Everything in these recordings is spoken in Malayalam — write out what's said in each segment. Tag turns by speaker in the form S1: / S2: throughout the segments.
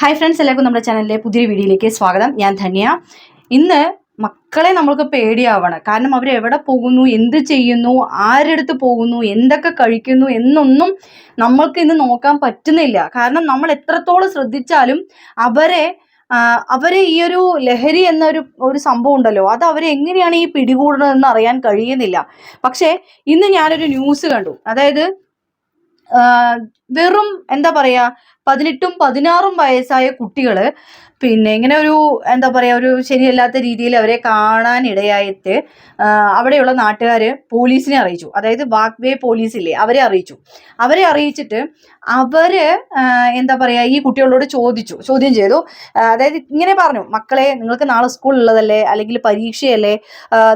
S1: ഹായ് ഫ്രണ്ട്സ് എല്ലാവർക്കും നമ്മുടെ ചാനലിലെ പുതിയൊരു വീഡിയോയിലേക്ക് സ്വാഗതം. ഞാൻ ധന്യ. ഇന്ന് മക്കളെ നമ്മൾക്ക് പേടിയാവണം. കാരണം അവർ എവിടെ പോകുന്നു എന്ത് ചെയ്യുന്നു ആരെടുത്ത് പോകുന്നു എന്തൊക്കെ കഴിക്കുന്നു എന്നൊന്നും നമ്മൾക്ക് ഇന്ന് നോക്കാൻ പറ്റുന്നില്ല. കാരണം നമ്മൾ എത്രത്തോളം ശ്രദ്ധിച്ചാലും അവരെ അവരെ ഈ ഒരു ലഹരി എന്നൊരു ഒരു സംഭവം ഉണ്ടല്ലോ അത് അവരെ എങ്ങനെയാണ് ഈ പിടികൂടുന്നതെന്ന് അറിയാൻ കഴിയുന്നില്ല. പക്ഷേ ഇന്ന് ഞാനൊരു ന്യൂസ് കണ്ടു. അതായത് വെറും എന്താ പറയാ പതിനെട്ടും പതിനാറും വയസ്സായ കുട്ടികൾ പിന്നെ ഇങ്ങനെ ഒരു എന്താ പറയാ ഒരു ശരിയല്ലാത്ത രീതിയിൽ അവരെ ആ, അവിടെയുള്ള നാട്ടുകാര് പോലീസിനെ അറിയിച്ചു. അതായത് വാക്വേ പോലീസ് ഇല്ലേ അവരെ അറിയിച്ചു. അവരെ അറിയിച്ചിട്ട് അവർ എന്താ പറയാ ഈ കുട്ടികളോട് ചോദിച്ചു. ചോദ്യം ചെയ്തു. അതായത് ഇങ്ങനെ പറഞ്ഞു. മക്കളെ നിങ്ങൾക്ക് നാളെ സ്കൂൾ ഉള്ളതല്ലേ അല്ലെങ്കിൽ പരീക്ഷയല്ലേ?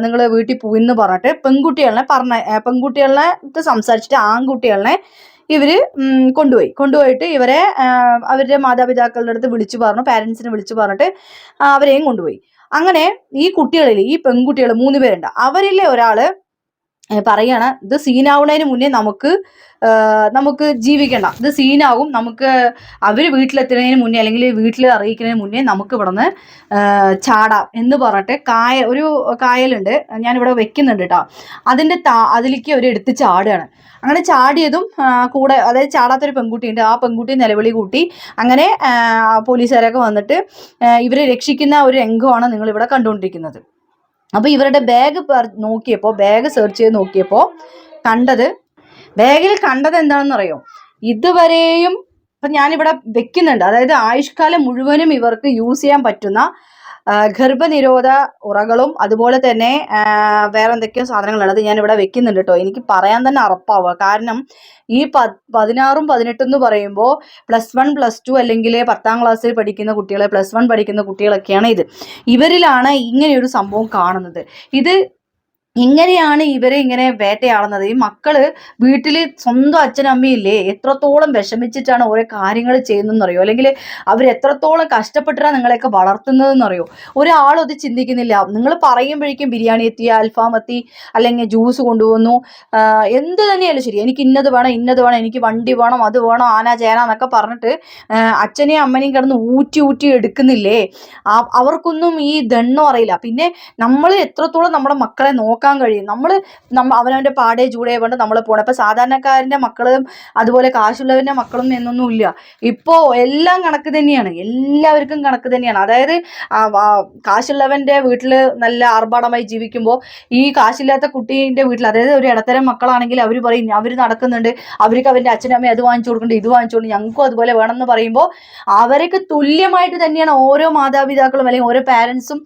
S1: നിങ്ങൾ വീട്ടിൽ പോയിന്ന് പറഞ്ഞിട്ട് പെൺകുട്ടികളെ പറഞ്ഞ പെൺകുട്ടികളെ സംസാരിച്ചിട്ട് ആൺകുട്ടികളെ ഇവർ കൊണ്ടുപോയി. കൊണ്ടുപോയിട്ട് ഇവരെ അവരുടെ മാതാപിതാക്കളുടെ അടുത്ത് വിളിച്ചു പറഞ്ഞു പാരൻസിനെ വിളിച്ചു പറഞ്ഞിട്ട് അവരെയും കൊണ്ടുപോയി. അങ്ങനെ ഈ കുട്ടികളിൽ ഈ പെൺകുട്ടികൾ മൂന്ന് പേരുണ്ട്. അവരിലെ ഒരാൾ പറയാണ് ഇത് സീനാവുന്നതിന് മുന്നേ നമുക്ക് നമുക്ക് ജീവിക്കണ്ട. ഇത് സീനാവും നമുക്ക് അവർ വീട്ടിലെത്തുന്നതിന് മുന്നേ അല്ലെങ്കിൽ വീട്ടിൽ അറിയിക്കുന്നതിന് മുന്നേ നമുക്ക് ഇവിടുന്ന് ചാടാം എന്ന് പറഞ്ഞിട്ട് കായ ഒരു കായലുണ്ട് ഞാനിവിടെ വെക്കുന്നുണ്ട് കേട്ടോ അതിന്റെ താ അതിലേക്ക് അവർ എടുത്ത് ചാടുകയാണ്. അങ്ങനെ ചാടിയതും കൂടെ അതായത് ചാടാത്തൊരു പെൺകുട്ടിയുണ്ട്. ആ പെൺകുട്ടി നിലവിളി കൂട്ടി അങ്ങനെ പോലീസുകാരൊക്കെ വന്നിട്ട് ഇവരെ രക്ഷിക്കുന്ന ഒരു രംഗമാണ് നിങ്ങളിവിടെ കണ്ടുകൊണ്ടിരിക്കുന്നത്. അപ്പോൾ ഇവരുടെ ബാഗ് നോക്കിയപ്പോൾ ബാഗ് സെർച്ച് ചെയ്ത് നോക്കിയപ്പോൾ കണ്ടത് ബാഗിൽ കണ്ടത് എന്താണെന്ന് അറിയോ? ഇതുവരെയും ഇപ്പം ഞാനിവിടെ വെക്കുന്നുണ്ട്. അതായത് ആയുഷ്കാലം മുഴുവനും ഇവർക്ക് യൂസ് ചെയ്യാൻ പറ്റുന്ന ഗർഭനിരോധ ഉറകളും അതുപോലെ തന്നെ വേറെ എന്തൊക്കെയോ സാധനങ്ങളാണ് അത് ഞാൻ ഇവിടെ വെക്കുന്നുണ്ട് കേട്ടോ എനിക്ക് പറയാൻ തന്നെ അറപ്പാവുക. കാരണം ഈ പ പതിനാറും പതിനെട്ടും എന്ന് പറയുമ്പോൾ പ്ലസ് വൺ പ്ലസ് ടു അല്ലെങ്കിൽ പത്താം ക്ലാസ്സിൽ പഠിക്കുന്ന കുട്ടികളെ പ്ലസ് വൺ പഠിക്കുന്ന കുട്ടികളൊക്കെയാണ് ഇത്. ഇവരിലാണ് ഇങ്ങനെയൊരു സംഭവം കാണുന്നത്. ഇത് ഇങ്ങനെയാണ് ഇവരെ ഇങ്ങനെ വേട്ടയാടുന്നത്. ഈ മക്കൾ വീട്ടിൽ സ്വന്തം അച്ഛനമ്മയില്ലേ എത്രത്തോളം വിഷമിച്ചിട്ടാണ് ഓരോ കാര്യങ്ങൾ ചെയ്യുന്നതെന്നറിയോ അല്ലെങ്കിൽ അവർ എത്രത്തോളം കഷ്ടപ്പെട്ടിട്ടാണ് നിങ്ങളെയൊക്കെ വളർത്തുന്നതെന്നറിയോ? ഒരാളും അത് ചിന്തിക്കുന്നില്ല. നിങ്ങൾ പറയുമ്പോഴേക്കും ബിരിയാണി എത്തി അൽഫാം എത്തി അല്ലെങ്കിൽ ജ്യൂസ് കൊണ്ടുവന്നു. എന്ത് തന്നെയാലും ശരി. എനിക്ക് ഇന്നത് വേണം ഇന്നത് വേണം എനിക്ക് വണ്ടി വേണം അത് വേണം ആന ചേന എന്നൊക്കെ പറഞ്ഞിട്ട് അച്ഛനെയും അമ്മനെയും കിടന്ന് ഊറ്റി ഊറ്റി എടുക്കുന്നില്ലേ? അവർക്കൊന്നും ഈ ദണ്ണം അറിയില്ല. പിന്നെ നമ്മൾ എത്രത്തോളം നമ്മുടെ മക്കളെ നോക്കാൻ കഴിയും. നമ്മൾ അവനവന്റെ പാടേ ചൂടേ കൊണ്ട് നമ്മൾ പോകണം അപ്പം സാധാരണക്കാരന്റെ മക്കളും അതുപോലെ കാശുള്ളവന്റെ മക്കളും എന്നൊന്നുമില്ല ഇപ്പോൾ എല്ലാം കണക്ക് തന്നെയാണ്. എല്ലാവർക്കും കണക്ക് തന്നെയാണ്. അതായത് കാശുള്ളവന്റെ വീട്ടിൽ നല്ല ആർഭാടമായി ജീവിക്കുമ്പോൾ ഈ കാശില്ലാത്ത കുട്ടീന്റെ വീട്ടിൽ അതായത് ഒരു ഇടത്തരം മക്കളാണെങ്കിൽ അവർ പറയും അവർ നടക്കുന്നുണ്ട്. അവർക്ക് അവന്റെ അച്ഛനും അമ്മയും അത് വാങ്ങിച്ചു കൊടുക്കുന്നുണ്ട് ഇത് വാങ്ങിച്ചു കൊടുക്കും ഞങ്ങൾക്കും അതുപോലെ വേണമെന്ന് പറയുമ്പോൾ അവർക്ക് തുല്യമായിട്ട് തന്നെയാണ് ഓരോ മാതാപിതാക്കളും അല്ലെങ്കിൽ ഓരോ പാരൻസും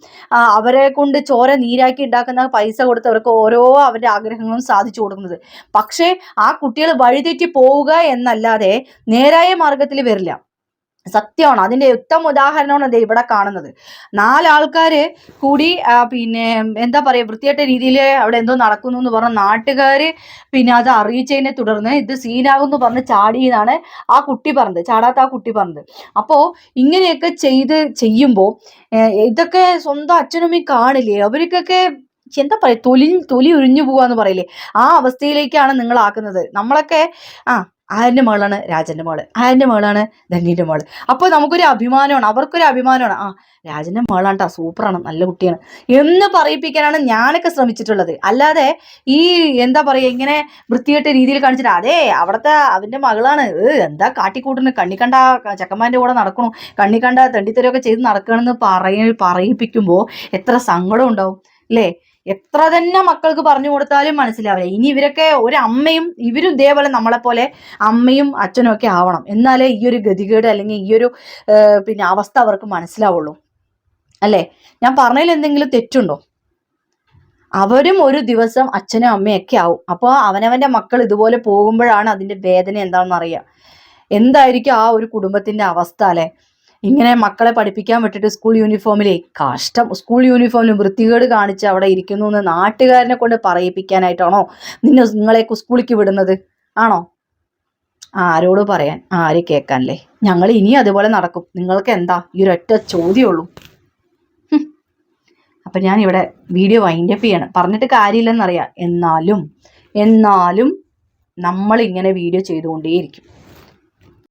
S1: അവരെ കൊണ്ട് ചോര നീരാക്കി ഉണ്ടാക്കുന്ന പൈസ കൊടുത്ത് അവർക്ക് ഓരോ അവരുടെ ആഗ്രഹങ്ങളും സാധിച്ചു കൊടുക്കുന്നത്. പക്ഷേ ആ കുട്ടികൾ വഴിതെറ്റി പോവുക എന്നല്ലാതെ നേരായ മാർഗത്തിൽ വരില്ല. സത്യമാണ്. അതിന്റെ ഉത്തമ ഉദാഹരണമാണ് ദേ ഇവിടെ കാണുന്നത്. നാലാൾക്കാര് കൂടി പിന്നെ എന്താ പറയുക വൃത്തിയായിട്ട രീതിയിൽ അവിടെ എന്തോ നടക്കുന്നു എന്ന് പറഞ്ഞ നാട്ടുകാര് പിന്നെ അത് അറിയിച്ചതിനെ തുടർന്ന് ഇത് സീനാകുമെന്ന് പറഞ്ഞ് ചാടിയെന്നാണ് ആ കുട്ടി പറഞ്ഞത്. ചാടാത്ത ആ കുട്ടി പറഞ്ഞത്. അപ്പോൾ ഇങ്ങനെയൊക്കെ ചെയ്ത് ചെയ്യുമ്പോൾ ഇതൊക്കെ സ്വന്തം അച്ഛനമ്മയും കാണില്ലേ? അവർക്കൊക്കെ എന്താ പറയുക തൊലി തൊലി ഉരിഞ്ഞു പോവാന്ന് പറയില്ലേ? ആ അവസ്ഥയിലേക്കാണ് നിങ്ങൾ ആക്കുന്നത്. നമ്മളൊക്കെ ആ ആരുടെ മകളാണ് രാജന്റെ മകൾ. ആരുടെ മകളാണ് ധന്യന്റെ മകൾ. അപ്പോൾ നമുക്കൊരു അഭിമാനമാണ് അവർക്കൊരു അഭിമാനമാണ്. ആ രാജന്റെ മകളാണ് കേട്ടോ സൂപ്പറാണ് നല്ല കുട്ടിയാണ്. എന്ന് പറയിപ്പിക്കാനാണ് ഞാനൊക്കെ ശ്രമിച്ചിട്ടുള്ളത്. അല്ലാതെ ഈ എന്താ പറയുക ഇങ്ങനെ വൃത്തികെട്ട രീതിയിൽ കാണിച്ചിട്ട് അതെ അവിടുത്തെ അവന്റെ മകളാണ്. എന്താ കാട്ടിക്കൂട്ടുന്നു? കണ്ണി കണ്ട ചക്കന്മാരുടെ കൂടെ നടക്കണു. കണ്ണി കണ്ട തെണ്ടിത്തരമൊക്കെ ചെയ്ത് നടക്കണമെന്ന് പറയ പറയിപ്പിക്കുമ്പോൾ എത്ര സങ്കടം ഉണ്ടാവും അല്ലേ എത്ര തന്നെ മക്കൾക്ക് പറഞ്ഞു കൊടുത്താലും മനസ്സിലാവില്ല. ഇനി ഇവരൊക്കെ ഒരു അമ്മയും ഇവരും ഇതേപോലെ നമ്മളെപ്പോലെ അമ്മയും അച്ഛനും ഒക്കെ ആവണം. എന്നാലേ ഈ ഒരു ഗതികേട് അല്ലെങ്കിൽ ഈ ഒരു പിന്നെ അവസ്ഥ അവർക്ക് മനസ്സിലാവുള്ളൂ. അല്ലേ? ഞാൻ പറഞ്ഞതിൽ എന്തെങ്കിലും തെറ്റുണ്ടോ? അവരും ഒരു ദിവസം അച്ഛനും അമ്മയും ഒക്കെ ആവും. അപ്പോൾ അവനവന്റെ മക്കൾ ഇതുപോലെ പോകുമ്പോഴാണ് അതിന്റെ വേദന എന്താണെന്ന് അറിയുക എന്തായിരിക്കും ആ ഒരു കുടുംബത്തിന്റെ അവസ്ഥ അല്ലേ? ഇങ്ങനെ മക്കളെ പഠിപ്പിക്കാൻ വിട്ടിട്ട് സ്കൂൾ യൂണിഫോമിലെ കഷ്ടം. സ്കൂൾ യൂണിഫോമിൽ വൃത്തികേട് കാണിച്ച് അവിടെ ഇരിക്കുന്നു എന്ന് നാട്ടുകാരനെ കൊണ്ട് പറയിപ്പിക്കാനായിട്ടാണോ നിന്നെ നിങ്ങളെ സ്കൂളിക്ക് വിടുന്നത്? ആണോ? ആരോട് പറയാൻ? ആര് കേൾക്കാനല്ലേ? ഞങ്ങൾ ഇനി അതുപോലെ നടക്കും. നിങ്ങൾക്ക് എന്താ? ഈ ഒരൊറ്റ ചോദ്യമുള്ളൂ അപ്പം ഞാൻ ഇവിടെ വീഡിയോ വൈൻഡപ്പ് ചെയ്യണം. പറഞ്ഞിട്ട് കാര്യമില്ലെന്നറിയാം. എന്നാലും എന്നാലും നമ്മൾ ഇങ്ങനെ വീഡിയോ ചെയ്തുകൊണ്ടേയിരിക്കും.